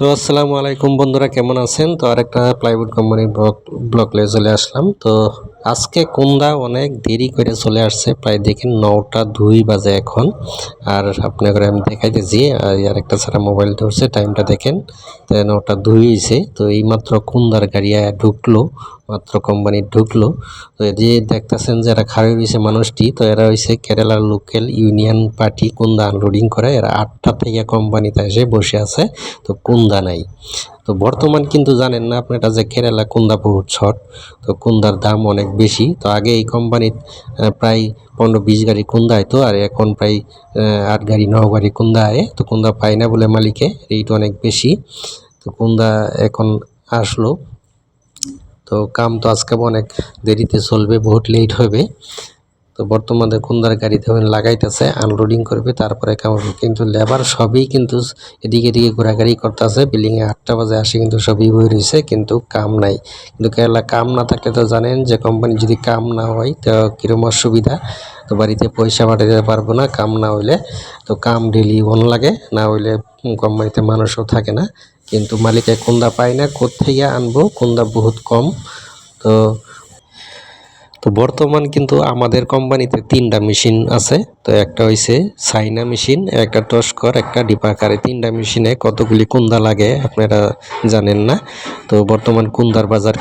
তো আসসালামু আলাইকুম বন্ধুরা, কেমন আছেন? তো আরেকটা প্লাইউড কোম্পানির ব্লক ব্লক লয়ে চলে আসলাম। তো আজকে কুন্দা অনেক দেরি করে চলে আসছে, প্রায় দেখেন নটা দুই বাজে এখন। আর আপনাকে আমি দেখাইতেছি, আর একটা ছাড়া মোবাইল ধরছে টাইমটা দেখেন নটা দুই হয়েছে তো এইমাত্র কুন্দার গাড়ি ঢুকলো মাত্র কোম্পানি ঢুকলো। তো যে দেখতেছেন যারা খাড়ি রয়েছে মানুষটি, তো এরা হয়েছে কেরালার লোকাল ইউনিয়ন পার্টি কুন্দা আনলোডিং করে। এরা আটটা থেকে কোম্পানিতে এসে বসে আছে, তো কুন্দা নাই। তো বর্তমান কিন্তু জানেন না আপনারা যে কেরালা কুন্দা বহুত শর্ট তো কুন্দার দাম অনেক বেশি। তো আগে এই কোম্পানির প্রায় পনেরো বিশ গাড়ি কুন্দা আইতো, আর এখন প্রায় আট গাড়ি ন গাড়ি কুন্দা আয় তো কুন্দা পায় না বলে মালিকে রেট অনেক বেশি। তো কুন্দা এখন আসলো। তো কাম তো আজকে অনেক দেরিতে চলবে, বহুত লেট হবে। তো বর্তমানে কুন্দার গাড়িতে লাগাইতেছে আনলোডিং করবে, তারপরে কাম কিন্তু লেবার সবই কিন্তু এদিকে এদিকে ঘোরাঘুরি করতেছে বিল্ডিংয়ে আটটা বাজে আসে কিন্তু সবই বই রয়েছে, কিন্তু কাম নাই। কিন্তু কেরালা কাম না থাকলে তো জানেন যে কোম্পানি যদি কাম না হয়, তো কিরম অসুবিধা? তো বাড়িতে পয়সা পাঠাতে পারব না, কাম না হইলে। তো কাম ডেলি অন লাগে, না হইলে কোম্পানিতে মানুষও থাকে না। কিন্তু মালিকে কুন্দা পাই না কোথেকে আনব কুন্দা বহুত কম। তো তো বর্তমান কিন্তু আমাদের কোম্পানিতে তিনটা মেশিন আছে। তো একটা হইছে সাইনা মেশিন, একটা টস্কর, একটা ডিপাকার। তিনটা মেশিনে কতগুলি কুন্দা লাগে আপনারা জানেন না। তো বর্তমান কুন্দার বাজার